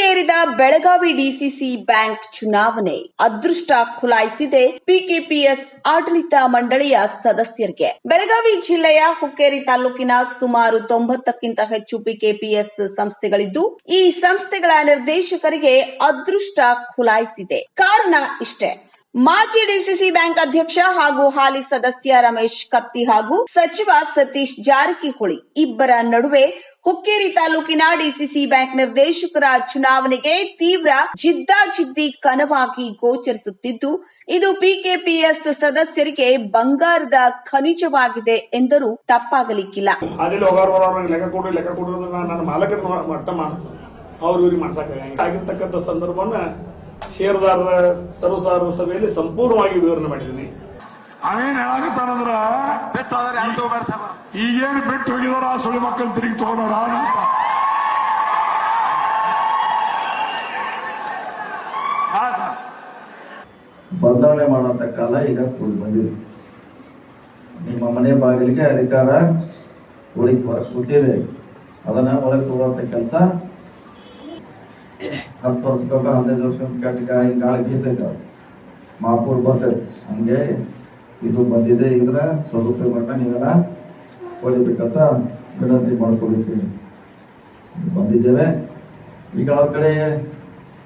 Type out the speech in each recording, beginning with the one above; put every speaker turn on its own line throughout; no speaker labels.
ರಂಗೇರಿದ Belagavi DCC bank ಚುನಾವಣೆ ಅದೃಷ್ಟ ಖುಲಾಯಿಸಿದೆ PKPS ಆಡಳಿತ ಮಂಡಳಿಯ ಸದಸ್ಯರಿಗೆ. ಬೆಳಗಾವಿ ಜಿಲ್ಲೆಯ ಹುಕ್ಕೇರಿ ತಾಲೂಕಿನ ಸುಮಾರು ತೊಂಬತ್ತಕ್ಕಿಂತ ಹೆಚ್ಚು ಪಿಕೆಪಿಎಸ್ ಸಂಸ್ಥೆಗಳಿದ್ದು, ಈ ಸಂಸ್ಥೆಗಳ ನಿರ್ದೇಶಕರಿಗೆ ಅದೃಷ್ಟ ಖುಲಾಯಿಸಿದೆ. ಕಾರಣ ಇಷ್ಟೇ. ಮಾಜಿ ಡಿಸಿಸಿ ಬ್ಯಾಂಕ್ ಅಧ್ಯಕ್ಷ ಹಾಗೂ ಹಾಲಿ ಸದಸ್ಯ ರಮೇಶ್ ಕತ್ತಿ ಹಾಗೂ ಸಚಿವ ಸತೀಶ್ ಜಾರಕಿಹೊಳಿ ಇಬ್ಬರ ನಡುವೆ ಹುಕ್ಕೇರಿ ತಾಲೂಕಿನ ಡಿಸಿಸಿ ಬ್ಯಾಂಕ್ ನಿರ್ದೇಶಕರ ಚುನಾವಣೆಗೆ ತೀವ್ರ ಜಿದ್ದಾಜಿದ್ದಿ ಕನವಾಗಿ ಗೋಚರಿಸುತ್ತಿದ್ದು, ಇದು ಪಿಕೆಪಿಎಸ್ ಸದಸ್ಯರಿಗೆ ಬಂಗಾರದ ಖನಿಜವಾಗಿದೆ ಎಂದರೂ ತಪ್ಪಾಗಲಿಕ್ಕಿಲ್ಲ.
ಅವ್ರು ಇವ್ರಿಗೆ ಮಾಡ್ಸಕ್ಕಾಗಿರ್ತಕ್ಕಂಥ ಸಂದರ್ಭವನ್ನ ಷೇರುದಾರರ ಸರ್ವಸಾಧಾರಣ ಸಭೆಯಲ್ಲಿ ಸಂಪೂರ್ಣವಾಗಿ ವಿವರಣೆ ಮಾಡಿದ್ದೀನಿ.
ಅವೇನ್
ಬಿಟ್ಟು ಹೋದ್ರೆ ಯಾರು ತಗೋಬೇಡ ಸಾಹೇಬ್ರ
ಈಗೇನು ಬಿಟ್ಟು ಹೋಗಿದಾರ? ಆ ಸುಳಿ ಮಕ್ಕಳು ತಿರುಗಿ ಆತ
ಬದಲಾವಣೆ ಮಾಡುವಂತ ಕಾಲ ಈಗ ಕೂಡಿ ಬಂದಿದೆ. ನಿಮ್ಮ ಮನೆ ಬಾಗಿಲಿಗೆ ಅಧಿಕಾರ ಉಳಿಕೆ ಕೂತಿದೆ. ಅದನ್ನ ಒಳಗೆ ತಗೊಳ್ಳುವಂತ ಕೆಲಸ ಹತ್ತು ವರ್ಷಕ್ಕೊಬ್ಬ ಹದಿನೈದು ವರ್ಷ ಕಟ್ಟಿಗೆ ಹಿಂಗೆ ಗಾಳಿ ಬೀಸ್ತೈತೆ ಮಾಪೂರ್ ಬರ್ತೈತೆ. ಹಂಗೆ ಇದು ಬಂದಿದೆ ಇದ್ರ ಸದುಪಯೋಗ ನೀವೆಲ್ಲ ಹೊಡಿಬೇಕಂತ ವಿನಂತಿ ಮಾಡ್ಕೊಳ್ತೀವಿ ಬಂದಿದ್ದೇವೆ. ಈಗ ಅವ್ರ ಕಡೆ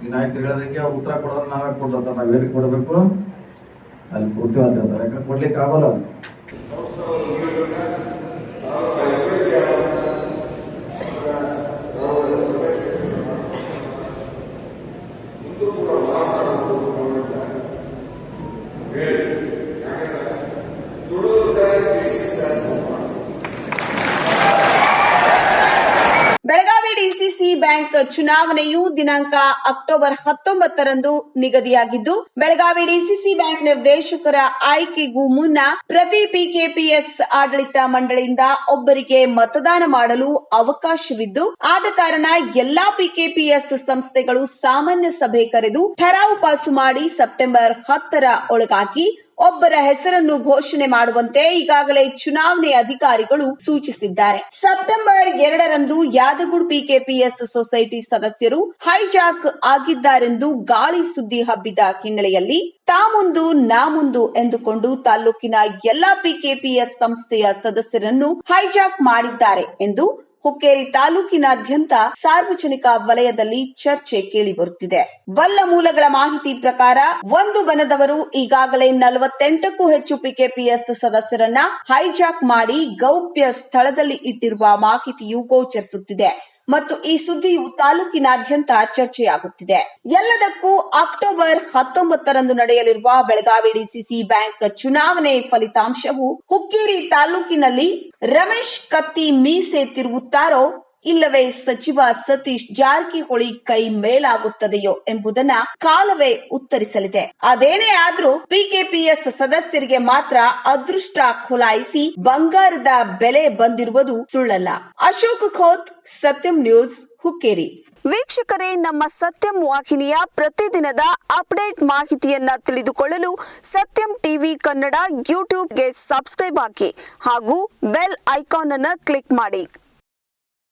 ಈ ನಾಯಕರು ಹೇಳೋದಕ್ಕೆ ಅವ್ರು ಉತ್ತರ ಕೊಡೋದ್ರೆ ನಾವೇ ಕೊಡ್ತಾರೆ ನಾವು ಹೇಳಿ ಕೊಡಬೇಕು. ಅಲ್ಲಿ ಕೊಡ್ತೀವಿ ಅಂತ ಹೇಳ್ತಾರೆ ಯಾಕಂದ್ರೆ ಕೊಡ್ಲಿಕ್ಕೆ ಆಗೋಲ್ಲ
ಬೆಳಗಾವಿ ಬ್ಯಾಂಕ್ ಚುನಾವಣೆಯು ದಿನಾಂಕ ಅಕ್ಟೋಬರ್ ಹತ್ತೊಂಬತ್ತರಂದು ನಿಗದಿಯಾಗಿದ್ದು, ಬೆಳಗಾವಿ ಡಿಸಿಸಿ ಬ್ಯಾಂಕ್ ನಿರ್ದೇಶಕರ ಆಯ್ಕೆಗೂ ಮುನ್ನ ಪ್ರತಿ ಪಿಕೆಪಿಎಸ್ ಆಡಳಿತ ಮಂಡಳಿಯಿಂದ ಒಬ್ಬರಿಗೆ ಮತದಾನ ಮಾಡಲು ಅವಕಾಶವಿದ್ದು, ಆದ ಕಾರಣ ಎಲ್ಲಾ ಪಿಕೆಪಿಎಸ್ ಸಂಸ್ಥೆಗಳು ಸಾಮಾನ್ಯ ಸಭೆ ಕರೆದು, ಠರಾವು ಪಾಸು ಮಾಡಿ ಸೆಪ್ಟೆಂಬರ್ ಹತ್ತರ ಒಳಗಾಗಿ ಒಬ್ಬರ ಹೆಸರನ್ನು ಘೋಷಣೆ ಮಾಡುವಂತೆ ಈಗಾಗಲೇ ಚುನಾವಣೆ ಅಧಿಕಾರಿಗಳು ಸೂಚಿಸಿದ್ದಾರೆ. ಸೆಪ್ಟೆಂಬರ್ ಎರಡರಂದು ಯಾದಗುಡ್ ಪಿಕೆಪಿಎಸ್ ಸೊಸೈಟಿ ಸದಸ್ಯರು ಹೈಜಾಕ್ ಆಗಿದ್ದಾರೆಂದು ಗಾಳಿ ಸುದ್ದಿ ಹಬ್ಬಿದ ಹಿನ್ನೆಲೆಯಲ್ಲಿ ತಾಮುಂದು ನಾಮುಂದು ಎಂದುಕೊಂಡು ತಾಲೂಕಿನ ಎಲ್ಲಾ ಪಿಕೆಪಿಎಸ್ ಸಂಸ್ಥೆಯ ಸದಸ್ಯರನ್ನು ಹೈಜಾಕ್ ಮಾಡಿದ್ದಾರೆ ಎಂದು ಹುಕ್ಕೇರಿ ತಾಲೂಕಿನಾದ್ಯಂತ ಸಾರ್ವಜನಿಕ ವಲಯದಲ್ಲಿ ಚರ್ಚೆ ಕೇಳಿಬರುತ್ತಿದೆ ಬಲ್ಲ ಮೂಲಗಳ ಮಾಹಿತಿ ಪ್ರಕಾರ ಒಂದು ಬನದವರು ಈಗಾಗಲೇ ನಲವತ್ತೆಂಟಕ್ಕೂ ಹೆಚ್ಚು ಪಿಕೆಪಿಎಸ್ ಸದಸ್ಯರನ್ನ ಹೈಜಾಕ್ ಮಾಡಿ ಗೌಪ್ಯ ಸ್ಥಳದಲ್ಲಿ ಇಟ್ಟಿರುವ ಮಾಹಿತಿಯು ಗೋಚರಿಸುತ್ತಿದೆ. ಮತ್ತು ಈ ಸುದ್ದಿಯು ತಾಲೂಕಿನಾದ್ಯಂತ ಚರ್ಚೆಯಾಗುತ್ತಿದೆ. ಎಲ್ಲದಕ್ಕೂ ಅಕ್ಟೋಬರ್ ಹತ್ತೊಂಬತ್ತರಂದು ನಡೆಯಲಿರುವ ಬೆಳಗಾವಿ ಡಿಸಿಸಿ ಬ್ಯಾಂಕ್ ಚುನಾವಣೆ ಫಲಿತಾಂಶವು ಹುಕ್ಕೇರಿ ತಾಲೂಕಿನಲ್ಲಿ ರಮೇಶ್ ಕತ್ತಿ ಮೀಸೆ ತಿರುಗುತ್ತಾರೋ ಇಲ್ಲವೇ ಸಚಿವ ಸತೀಶ್ ಜಾರಕಿಹೊಳಿ ಕೈ ಮೇಲಾಗುತ್ತದೆಯೋ ಎಂಬುದನ್ನ ಕಾಲವೇ ಉತ್ತರಿಸಲಿದೆ. ಅದೇನೇ ಆದ್ರೂ ಪಿಕೆಪಿಎಸ್ ಸದಸ್ಯರಿಗೆ ಮಾತ್ರ ಅದೃಷ್ಟ ಖುಲಾಯಿಸಿ ಬಂಗಾರದ ಬೆಲೆ ಬಂದಿರುವುದು ಸುಳ್ಳಲ್ಲ. ಅಶೋಕ್ ಖೋತ್, ಸತ್ಯಂ ನ್ಯೂಸ್, ಹುಕ್ಕೇರಿ. ವೀಕ್ಷಕರೇ, ನಮ್ಮ ಸತ್ಯಂ ವಾಹಿನಿಯ ಪ್ರತಿದಿನದ ಅಪ್ಡೇಟ್ ಮಾಹಿತಿಯನ್ನ ತಿಳಿದುಕೊಳ್ಳಲು ಸತ್ಯಂ ಟಿವಿ ಕನ್ನಡ ಯೂಟ್ಯೂಬ್ಗೆ ಸಬ್ಸ್ಕ್ರೈಬ್ ಹಾಕಿ ಹಾಗೂ ಬೆಲ್ ಐಕಾನ್ ಅನ್ನು ಕ್ಲಿಕ್ ಮಾಡಿ.